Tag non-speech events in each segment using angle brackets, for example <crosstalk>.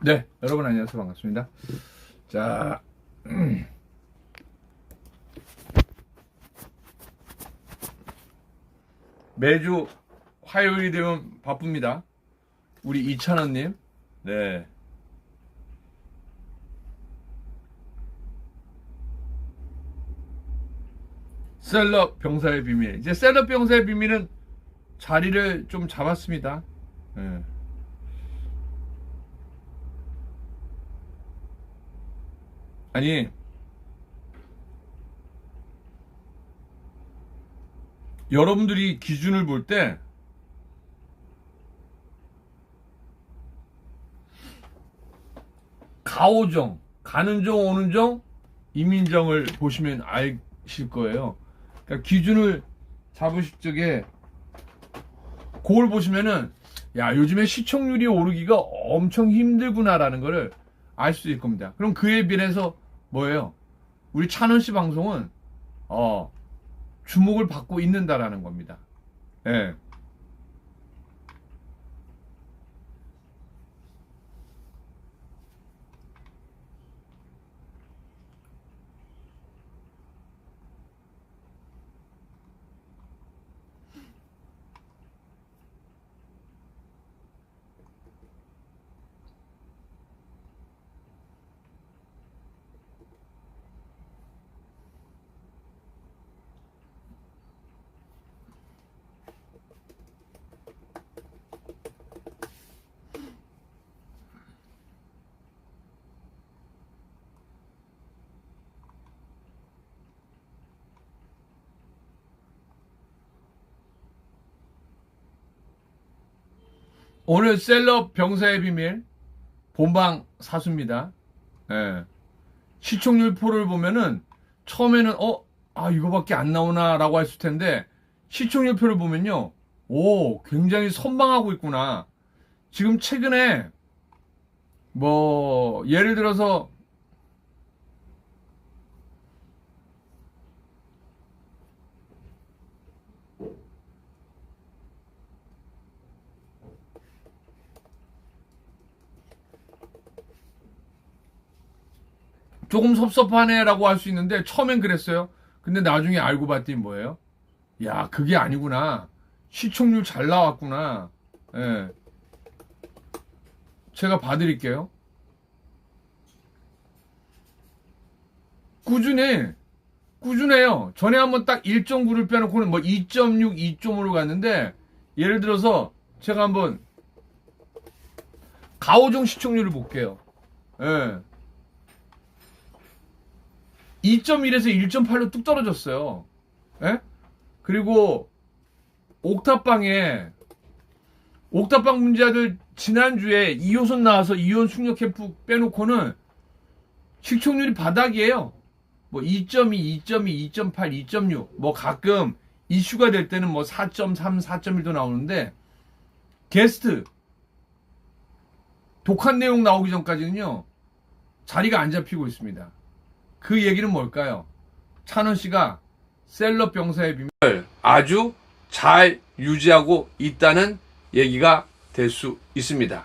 네, 여러분 안녕하세요. 반갑습니다. 자, 매주 화요일이 되면 바쁩니다. 우리 이찬원님, 네. 셀럽 병사의 비밀. 이제 셀럽 병사의 비밀은 자리를 좀 잡았습니다. 예. 아니 여러분들이 기준을 볼 때 가오정, 가는 정, 오는 정, 이민정을 보시면 아실 거예요. 그러니까 기준을 잡으실 적에 그걸 보시면은 야 요즘에 시청률이 오르기가 엄청 힘들구나라는 거를 알 수 있을 겁니다. 그럼 그에 비해서 뭐예요? 우리 찬원 씨 방송은 어 주목을 받고 있는다라는 겁니다. 예. 오늘 셀럽 병사의 비밀 본방 사수입니다. 예. 시청률 포를 보면은 처음에는 어, 아 이거밖에 안 나오나 라고 했을 텐데 시청률 표를 보면요. 오, 굉장히 선방하고 있구나. 지금 최근에 뭐 예를 들어서 조금 섭섭하네라고 할 수 있는데 처음엔 그랬어요. 근데 나중에 알고 봤더니 뭐예요? 야, 그게 아니구나. 시청률 잘 나왔구나. 예. 제가 봐드릴게요. 꾸준해. 꾸준해요. 전에 한번 딱 1.9를 빼놓고는 뭐 2.6, 2.5로 갔는데, 예를 들어서 제가 한번 가오정 시청률을 볼게요. 예. 2.1에서 1.8로 뚝 떨어졌어요. 예? 그리고 옥탑방에 옥탑방 문제들 지난주에 2호선 나와서 2호 숙녀 캠프 빼놓고는 시청률이 바닥이에요. 뭐 2.2, 2.2, 2.8, 2.6. 뭐 가끔 이슈가 될 때는 뭐 4.3, 4.1도 나오는데 게스트 독한 내용 나오기 전까지는요. 자리가 안 잡히고 있습니다. 그 얘기는 뭘까요? 찬원 씨가 셀럽 병사의 비밀을 아주 잘 유지하고 있다는 얘기가 될 수 있습니다.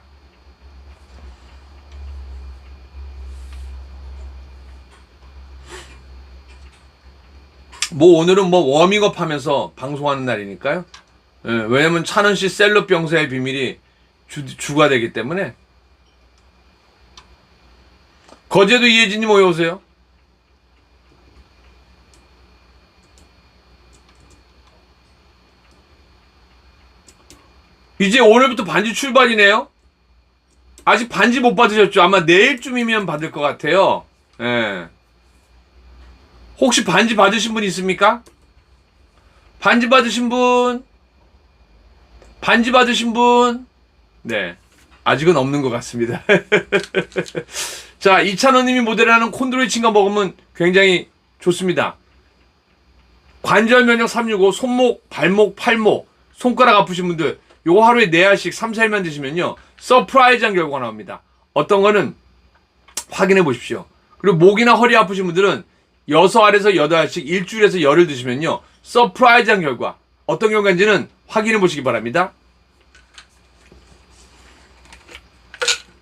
뭐 오늘은 뭐 워밍업 하면서 방송하는 날이니까요. 예, 왜냐면 찬원 씨 셀럽 병사의 비밀이 주, 주가 되기 때문에 거제도 이혜진님 모여 오세요. 이제 오늘부터 반지 출발이네요. 아직 반지 못 받으셨죠? 아마 내일쯤이면 받을 것 같아요. 예. 혹시 반지 받으신 분 있습니까? 반지 받으신 분? 반지 받으신 분? 네. 아직은 없는 것 같습니다. <laughs> 자, 이찬원님이 모델하는 콘드로이 친가 먹으면 굉장히 좋습니다. 관절 면역 365, 손목, 발목, 팔목, 손가락 아프신 분들, 요거 하루에 4알씩 3, 4일만 드시면요. 서프라이즈한 결과가 나옵니다. 어떤 거는 확인해 보십시오. 그리고 목이나 허리 아프신 분들은 6알에서 8알씩 일주일에서 열흘 드시면요. 서프라이즈한 결과. 어떤 결과인지는 확인해 보시기 바랍니다.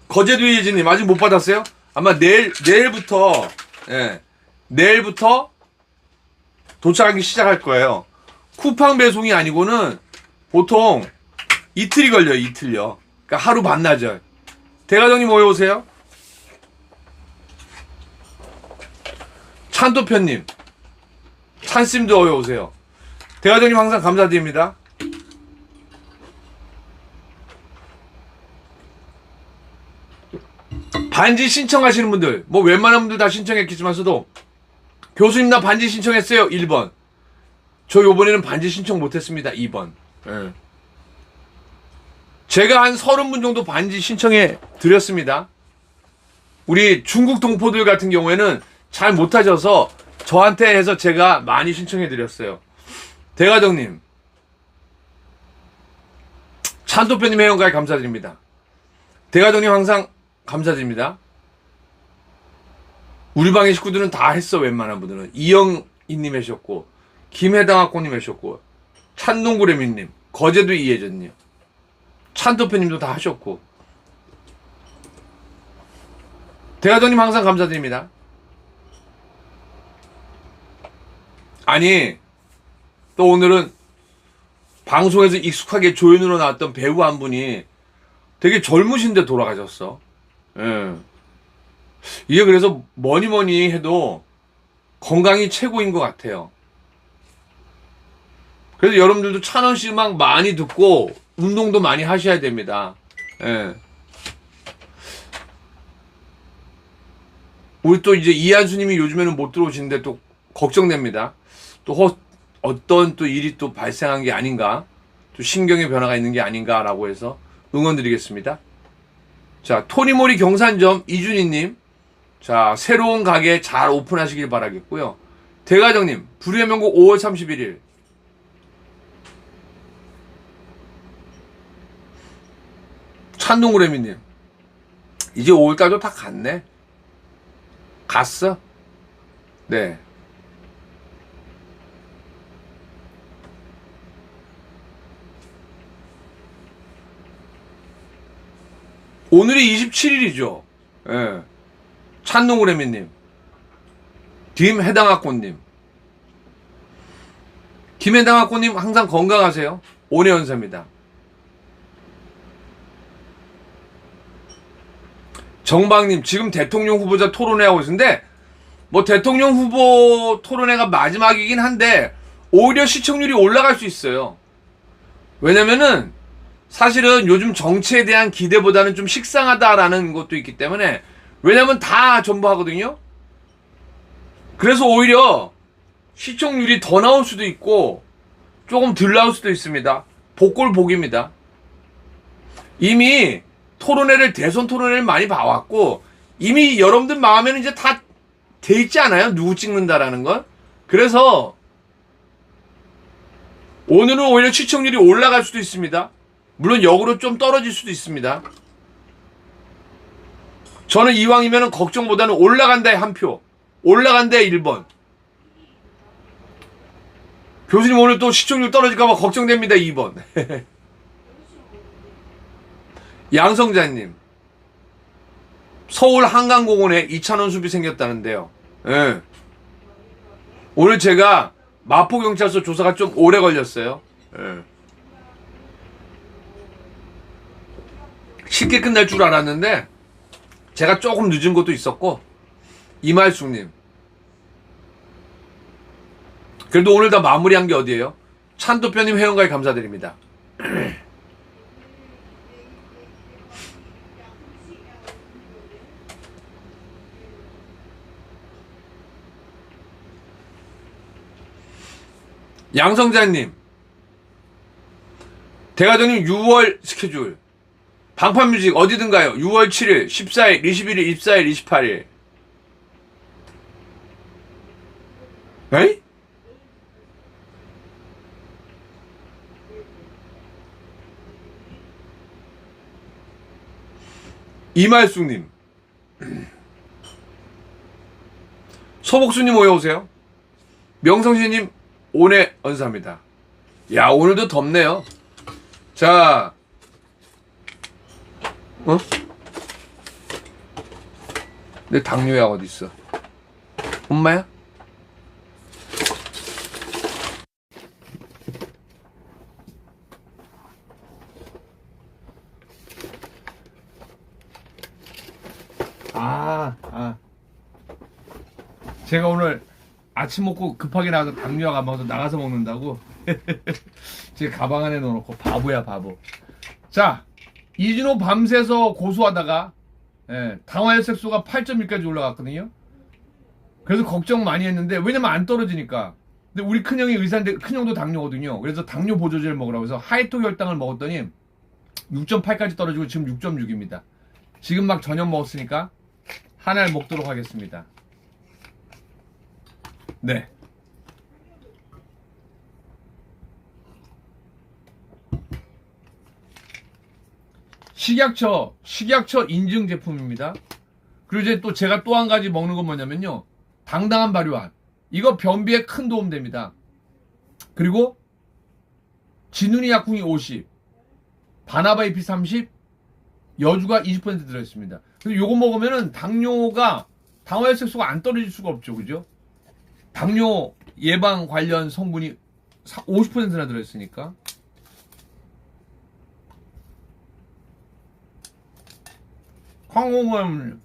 거제도 예진님 아직 못 받았어요? 아마 내일 내일부터 예 내일부터 도착하기 시작할 거예요. 쿠팡 배송이 아니고는 보통 이틀이 걸려요. 이틀요. 그러니까 하루 반나절. 대가정님 모여 오세요. 찬도편님, 찬심도 어여 오세요. 대가정님 항상 감사드립니다. 반지 신청하시는 분들, 뭐 웬만한 분들 다 신청했겠지만서도 교수님 나 반지 신청했어요. 1번. 저 요번에는 반지 신청 못했습니다. 2번. 예. 제가 한 30분 정도 반지 신청해 드렸습니다. 우리 중국 동포들 같은 경우에는 잘 못하셔서 저한테 해서 제가 많이 신청해 드렸어요. 대가정님. 찬도표님 회원가에 감사드립니다. 대가정님 항상 감사드립니다. 우리 방의 식구들은 다 했어 웬만한 분들은 이영희님 하셨고 김해당학고님 하셨고 찬동구레미님 거제도 이혜전님 찬도표님도 다 하셨고 대가정님 항상 감사드립니다. 아니 또 오늘은 방송에서 익숙하게 조연으로 나왔던 배우 한 분이 되게 젊으신데 돌아가셨어. 예. 이게 그래서 뭐니 뭐니 해도 건강이 최고인 것 같아요. 그래서 여러분들도 찬원 씨 음악 많이 듣고 운동도 많이 하셔야 됩니다. 예. 우리 또 이제 이한수님이 요즘에는 못 들어오시는데 또 걱정됩니다. 또 허- 어떤 또 일이 또 발생한 게 아닌가, 또 신경의 변화가 있는 게 아닌가라고 해서 응원드리겠습니다. 자, 토니모리 경산점 이준희님, 자, 새로운 가게 잘 오픈하시길 바라겠고요. 대가정님, 불후의 명곡 5월 31일. 찬동구레미님, 이제 5월까지 다 갔네. 갔어? 네. 오늘이 27일이죠. 예. 찬동구레미님. 김해당학고님. 김해당학고님 항상 건강하세요. 온해연사입니다. 정방님 지금 대통령 후보자 토론회 하고 있는데 뭐 대통령 후보 토론회가 마지막이긴 한데 오히려 시청률이 올라갈 수 있어요. 왜냐면은 사실은 요즘 정치에 대한 기대보다는 좀 식상하다라는 것도 있기 때문에 왜냐면 다 전부 하거든요. 그래서 오히려 시청률이 더 나올 수도 있고 조금 덜 나올 수도 있습니다. 복골 복입니다. 이미 토론회를 대선 토론회를 많이 봐왔고 이미 여러분들 마음에는 이제 다 돼 있지 않아요? 누구 찍는다라는 건. 그래서 오늘은 오히려 시청률이 올라갈 수도 있습니다. 물론 역으로 좀 떨어질 수도 있습니다. 저는 이왕이면 걱정보다는 올라간다에 한 표, 올라간다에 1번. 교수님 오늘 또 시청률 떨어질까봐 걱정됩니다. 2번. <laughs> 양성자님. 서울 한강공원에 2차원 숲이 생겼다는데요. 예. 오늘 제가 마포경찰서 조사가 좀 오래 걸렸어요. 예. 쉽게 끝날 줄 알았는데 제가 조금 늦은 것도 있었고 이말숙님 그래도 오늘 다 마무리한 게 어디예요? 찬도표님 회원가에 감사드립니다. <clears throat> 양성자님. 대가정님 6월 스케줄. 방판뮤직 어디든 가요. 6월 7일 14일 21일 24일 28일. 에이? 이말숙님. <clears throat> 서복수님 모여오세요? 명성신님 오늘 언사입니다. 야 오늘도 덥네요. 자, 어? 내 당뇨약 어디 있어? 엄마야? 아, 아. 제가 오늘 아침 먹고 급하게 나가서 당뇨약 안 먹어서 나가서 먹는다고. <laughs> 제 가방 안에 넣어놓고 바보야 바보. 자, 이진호 밤새서 고소하다가 예, 당화혈 색소가 8.1까지 올라갔거든요. 그래서 걱정 많이 했는데 왜냐면 안 떨어지니까. 근데 우리 큰형이 의사인데 큰형도 당뇨거든요. 그래서 당뇨 보조제를 먹으라고 해서 하이토 혈당을 먹었더니 6.8까지 떨어지고 지금 6.6입니다. 지금 막 저녁 먹었으니까 하나를 먹도록 하겠습니다. 네. 식약처, 식약처 인증 제품입니다. 그리고 이제 또 제가 또 한 가지 먹는 건 뭐냐면요. 당당한 발효한. 이거 변비에 큰 도움 됩니다. 그리고 진훈이 약국이 50, 바나바이피 30, 여주가 20% 들어있습니다. 그래서 요거 먹으면은 당뇨가 당화혈색소가 안 떨어질 수가 없죠. 그죠? 당뇨 예방 관련 성분이 50%나 들어있으니까. 황홍은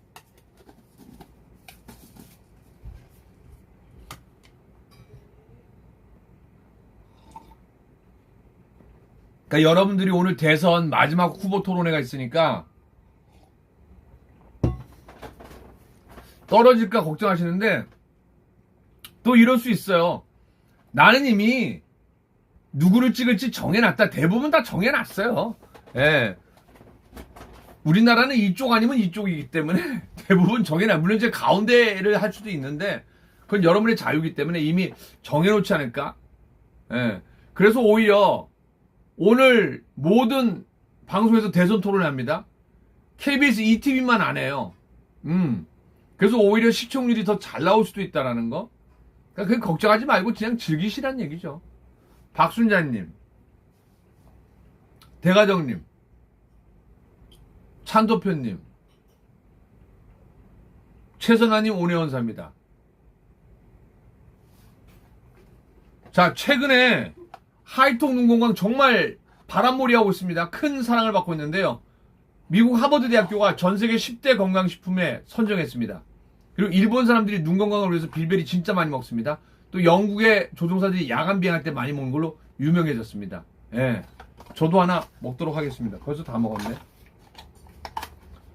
그러니까 여러분들이 오늘 대선 마지막 후보 토론회가 있으니까 떨어질까 걱정하시는데 또 이럴 수 있어요. 나는 이미 누구를 찍을지 정해놨다. 대부분 다 정해놨어요. 예. 우리나라는 이쪽 아니면 이쪽이기 때문에 <laughs> 대부분 정해놔. 물론 이제 가운데를 할 수도 있는데 그건 여러분의 자유이기 때문에 이미 정해놓지 않을까? 예. 그래서 오히려 오늘 모든 방송에서 대선 토론을 합니다. KBS ETV만 안 해요. 음. 그래서 오히려 시청률이 더 잘 나올 수도 있다라는 거. 그러니까 그게 걱정하지 말고 그냥 즐기시란 얘기죠. 박순자님, 대가정님, 찬도표님, 최선아님 오내원사입니다. 자, 최근에 하이톡 눈건강 정말 바람몰이 하고 있습니다. 큰 사랑을 받고 있는데요. 미국 하버드 대학교가 전 세계 10대 건강식품에 선정했습니다. 그리고 일본 사람들이 눈 건강을 위해서 빌베리 진짜 많이 먹습니다. 또 영국의 조종사들이 야간 비행할 때 많이 먹는 걸로 유명해졌습니다. 예. 저도 하나 먹도록 하겠습니다. 벌써 다 먹었네.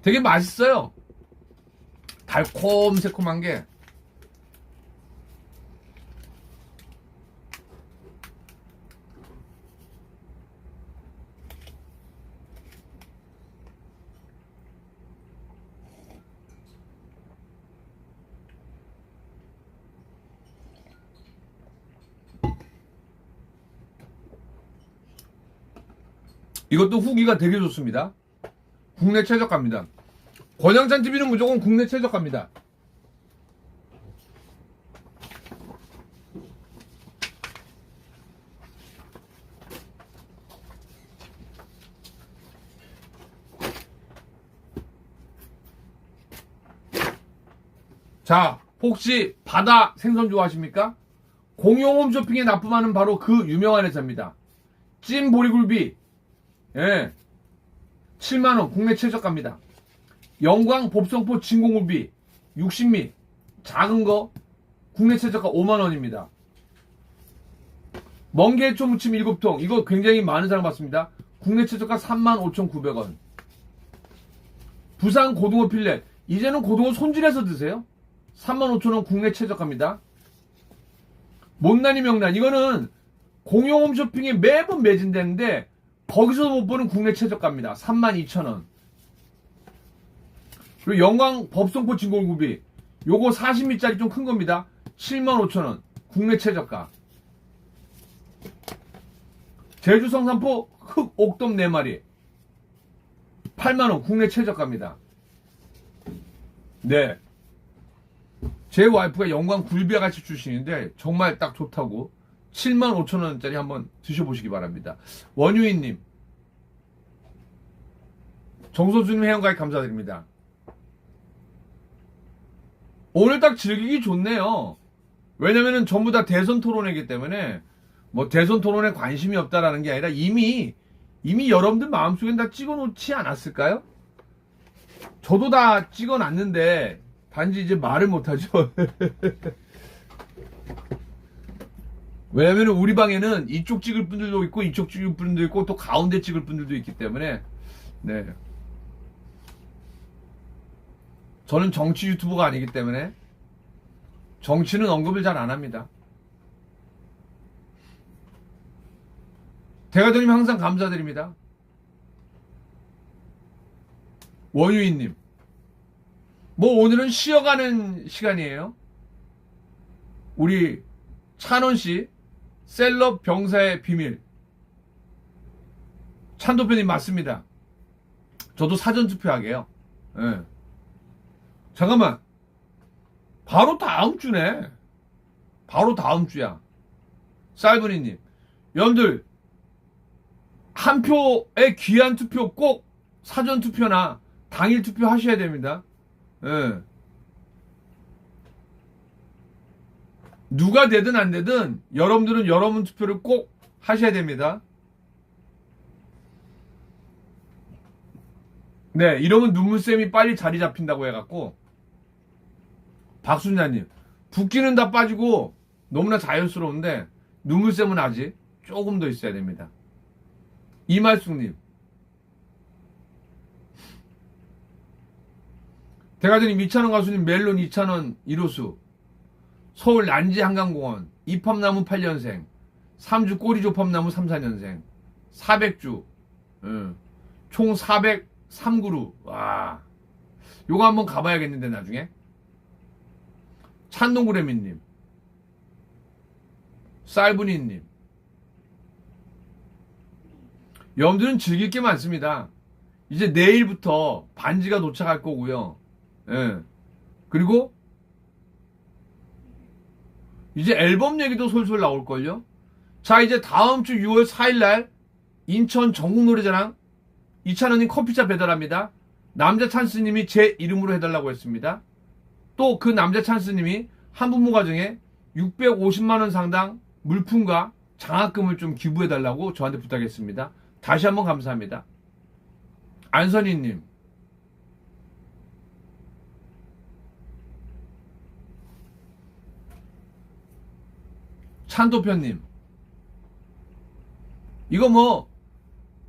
되게 맛있어요. 달콤 새콤한 게 이것도 후기가 되게 좋습니다. 국내 최저가입니다. 권양찬 TV는 무조건 국내 최저가입니다. 자, 혹시 바다 생선 좋아하십니까? 공용 홈쇼핑에 납품하는 바로 그 유명한 회사입니다. 찐 보리굴비, 예, 7만원 국내 최저가입니다. 영광 법성포 진공굴비 60미 작은 거 국내 최저가 5만원입니다. 멍게초 무침 7통 이거 굉장히 많은 사랑 받습니다. 국내 최저가 35,900원. 부산 고등어 필렛 이제는 고등어 손질해서 드세요. 35,000원 국내 최저가입니다. 못난이 명란 이거는 공용 홈쇼핑에 매번 매진되는데 거기서도 못 보는 국내 최저가입니다. 32,000원. 그리고 영광 법성포 진골구비 요거 40미짜리 좀 큰 겁니다. 75,000원. 국내 최저가. 제주 성산포 흑 옥돔 4마리 8만원 국내 최저가입니다. 네. 제 와이프가 영광 굴비와 같이 출신인데 정말 딱 좋다고 7만 5천 원짜리 한번 드셔보시기 바랍니다. 원유인님, 정소주님 회원가입 감사드립니다. 오늘 딱 즐기기 좋네요. 왜냐면은 전부 다 대선 토론이기 때문에 뭐 대선 토론에 관심이 없다라는 게 아니라 이미 이미 여러분들 마음속엔 다 찍어놓지 않았을까요? 저도 다 찍어놨는데 단지 이제 말을 못하죠. <laughs> 왜냐면 우리 방에는 이쪽 찍을 분들도 있고 이쪽 찍을 분들도 있고 또 가운데 찍을 분들도 있기 때문에 네. 저는 정치 유튜버가 아니기 때문에 정치는 언급을 잘 안 합니다. 대가도님 항상 감사드립니다. 원유인님. 뭐 오늘은 쉬어가는 시간이에요. 우리 찬원씨 셀럽 병사의 비밀. 찬 도표님 맞습니다. 저도 사전 투표하게요. 예. 잠깐만. 바로 다음 주네. 바로 다음 주야. 쌀분이님. 여러분들, 한 표의 귀한 투표 꼭 사전 투표나 당일 투표 하셔야 됩니다. 예. 누가 되든 안 되든 여러분들은 여러분 투표를 꼭 하셔야 됩니다. 네, 이러면 눈물샘이 빨리 자리 잡힌다고 해갖고 박순자님 붓기는 다 빠지고 너무나 자연스러운데 눈물샘은 아직 조금 더 있어야 됩니다. 이말숙님 대가전님 이찬원 가수님 멜론 이찬원 1호수 서울 난지 한강공원 이팝나무 8년생 3주 꼬리조팝나무 3, 4년생 400주 응. 총 403그루. 와. 요거 한번 가봐야겠는데 나중에. 찬동구레미님 쌀분이님. 여러분들은 즐길 게 많습니다. 이제 내일부터 반지가 도착할 거고요. 예. 그리고 이제 앨범 얘기도 솔솔 나올걸요? 자, 이제 다음 주 6월 4일날 인천 전국노래자랑 이찬원님 커피차 배달합니다. 남자 찬스님이 제 이름으로 해달라고 했습니다. 또 그 남자 찬스님이 한부모 가정에 650만원 상당 물품과 장학금을 좀 기부해달라고 저한테 부탁했습니다. 다시 한번 감사합니다. 안선희님, 찬도편님. 이거 뭐,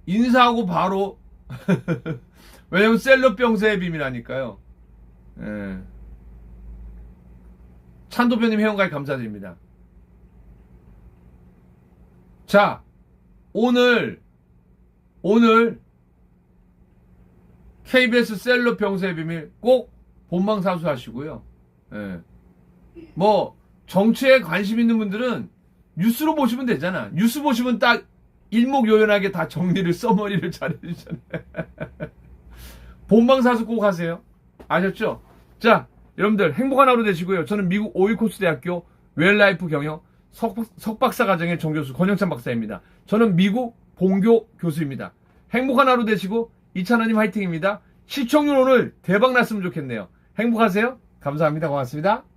인사하고 바로, <laughs> 왜냐면 셀럽병사의 비밀하니까요. 예. 찬도편님 회원가입 감사드립니다. 자, 오늘, 오늘, KBS 셀럽병사의 비밀 꼭 본방 사수 하시고요. 예. 뭐, 정치에 관심 있는 분들은 뉴스로 보시면 되잖아. 뉴스 보시면 딱 일목요연하게 다 정리를 써머리를 잘해주잖아요. <laughs> 본방사수 꼭 하세요. 아셨죠? 자, 여러분들 행복한 하루 되시고요. 저는 미국 오일코스 대학교 웰라이프 경영 석, 석박사 과정의 정교수 권영찬 박사입니다. 저는 미국 본교 교수입니다. 행복한 하루 되시고 이찬원님 화이팅입니다. 시청률 오늘 대박 났으면 좋겠네요. 행복하세요. 감사합니다. 고맙습니다.